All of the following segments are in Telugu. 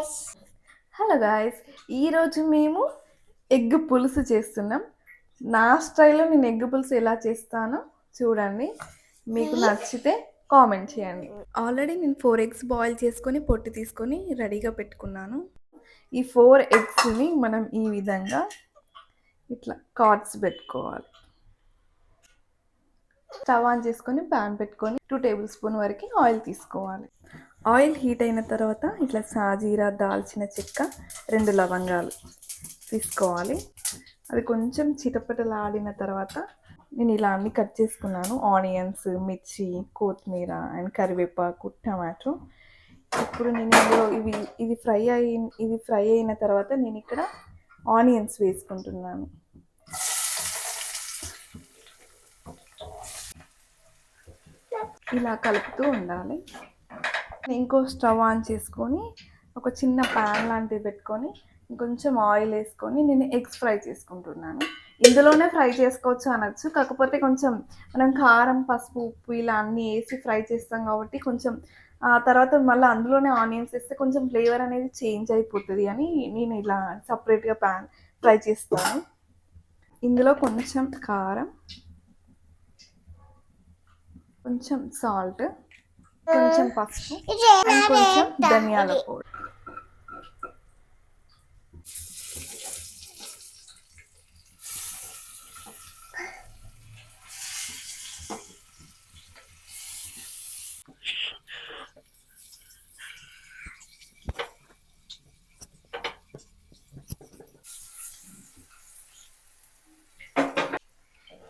guys. హలో గాయస్ ఈరోజు మేము ఎగ్ పులుసు చేస్తున్నాం. నా స్టైల్లో నేను ఎగ్ పులుసు ఎలా చేస్తానో చూడండి. మీకు నచ్చితే కామెంట్ చేయండి. ఆల్రెడీ నేను ఫోర్ ఎగ్స్ బాయిల్ చేసుకొని పొట్టు తీసుకొని రెడీగా పెట్టుకున్నాను. ఈ ఫోర్ ఎగ్స్ని మనం ఈ విధంగా ఇట్లా కార్డ్స్ పెట్టుకోవాలి. స్టవ్ ఆన్ చేసుకొని ప్యాన్ పెట్టుకొని టూ టేబుల్ స్పూన్ వరకు ఆయిల్ తీసుకోవాలి. ఆయిల్ హీట్ అయిన తర్వాత ఇట్లా సాజీరా దాల్చిన చెక్క రెండు లవంగాలు తీసుకోవాలి. అది కొంచెం చిటపటలాడిన తర్వాత నేను ఇలా అన్ని కట్ చేసుకున్నాను. ఆనియన్స్ మిర్చి కొత్తిమీర అండ్ కరివేపాకు టమాటో. ఇప్పుడు నేను ఇందులో ఇవి ఇది ఫ్రై అయి ఇది ఫ్రై అయిన తర్వాత నేను ఇక్కడ ఆనియన్స్ వేసుకుంటున్నాను. ఇలా కలుపుతూ ఉండాలి. ఇంకో స్టవ్ ఆన్ చేసుకొని ఒక చిన్న ప్యాన్ లాంటిది పెట్టుకొని కొంచెం ఆయిల్ వేసుకొని నేను ఎగ్స్ ఫ్రై చేసుకుంటున్నాను. ఇందులోనే ఫ్రై చేసుకోవచ్చు అనొచ్చు కాకపోతే కొంచెం మనం కారం పసుపు ఉప్పు ఇలా అన్నీ వేసి ఫ్రై చేస్తాం కాబట్టి కొంచెం ఆ తర్వాత మళ్ళీ అందులోనే ఆనియన్స్ వేస్తే కొంచెం ఫ్లేవర్ అనేది చేంజ్ అయిపోతుంది అని నేను ఇలా సపరేట్గా ప్యాన్ ఫ్రై చేస్తాను. ఇందులో కొంచెం కారం కొంచెం సాల్ట్ కొంచెం పసుపు కొంచెం ధనియాల పొడి.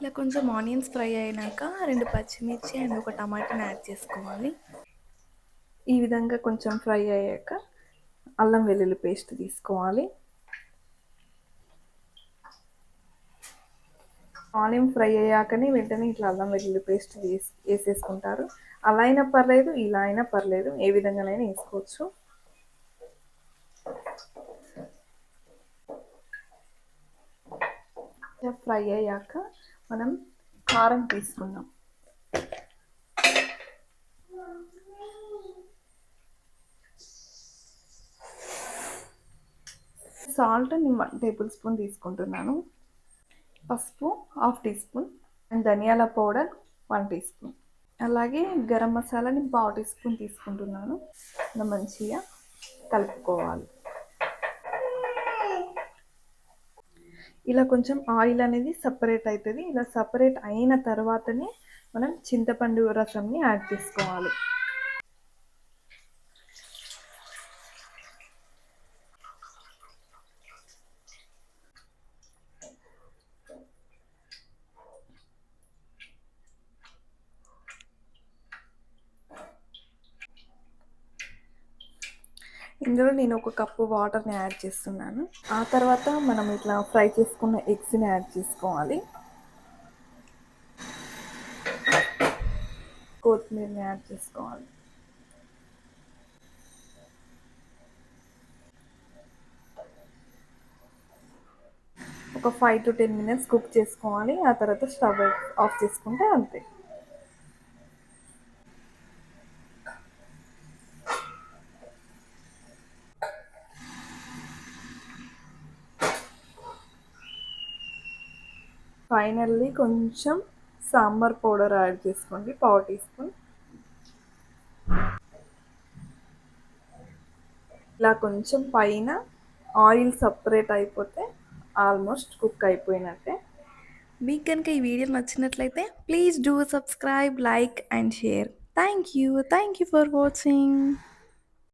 ఇలా కొంచెం ఆనియన్స్ ఫ్రై అయినాక రెండు పచ్చిమిర్చి అండ్ ఒక టమాటాని యాడ్ చేసుకోవాలి. ఈ విధంగా కొంచెం ఫ్రై అయ్యాక అల్లం వెల్లుల్లి పేస్ట్ తీసుకోవాలి. ఆనియన్ ఫ్రై అయ్యాకనే వెంటనే ఇట్లా అల్లం వెల్లుల్లి పేస్ట్ వేసి వేసేసుకుంటారు. అలా అయినా పర్లేదు ఇలా అయినా పర్లేదు ఏ విధంగానైనా వేసుకోవచ్చు. ఫ్రై అయ్యాక మనం కారం తీసుకుందాం. సాల్ట్ నేను వన్ టేబుల్ స్పూన్ తీసుకుంటున్నాను. పసుపు హాఫ్ టీ స్పూన్ అండ్ ధనియాల పౌడర్ వన్ టీ స్పూన్. అలాగే గరం మసాలాని పావు టీ స్పూన్ తీసుకుంటున్నాను. మంచిగా కలుపుకోవాలి. ఇలా కొంచెం ఆయిల్ అనేది సపరేట్ అవుతుంది ఇలా సపరేట్ అయిన తర్వాతనే మనం చింతపండు రసంని యాడ్ చేసుకోవాలి. ఇందులో నేను ఒక కప్పు వాటర్ని యాడ్ చేస్తున్నాను. ఆ తర్వాత మనం ఇట్లా ఫ్రై చేసుకున్న ఎగ్స్ని యాడ్ చేసుకోవాలి. కొత్తిమీరని యాడ్ చేసుకోవాలి. ఒక five to ten minutes cook చేసుకోవాలి. ఆ తర్వాత స్టవ్ ఆఫ్ చేసుకుంటే అంతే. ఫైనల్లీ కొంచెం సాంబార్ పౌడర్ యాడ్ చేసుకోండి పావు టీ స్పూన్. ఇలా కొంచెం పైన ఆయిల్ సపరేట్ అయిపోతే ఆల్మోస్ట్ కుక్ అయిపోయినట్టే. మీకు కనుక ఈ వీడియో నచ్చినట్లయితే please do subscribe like and share. Thank you. Thank you for watching.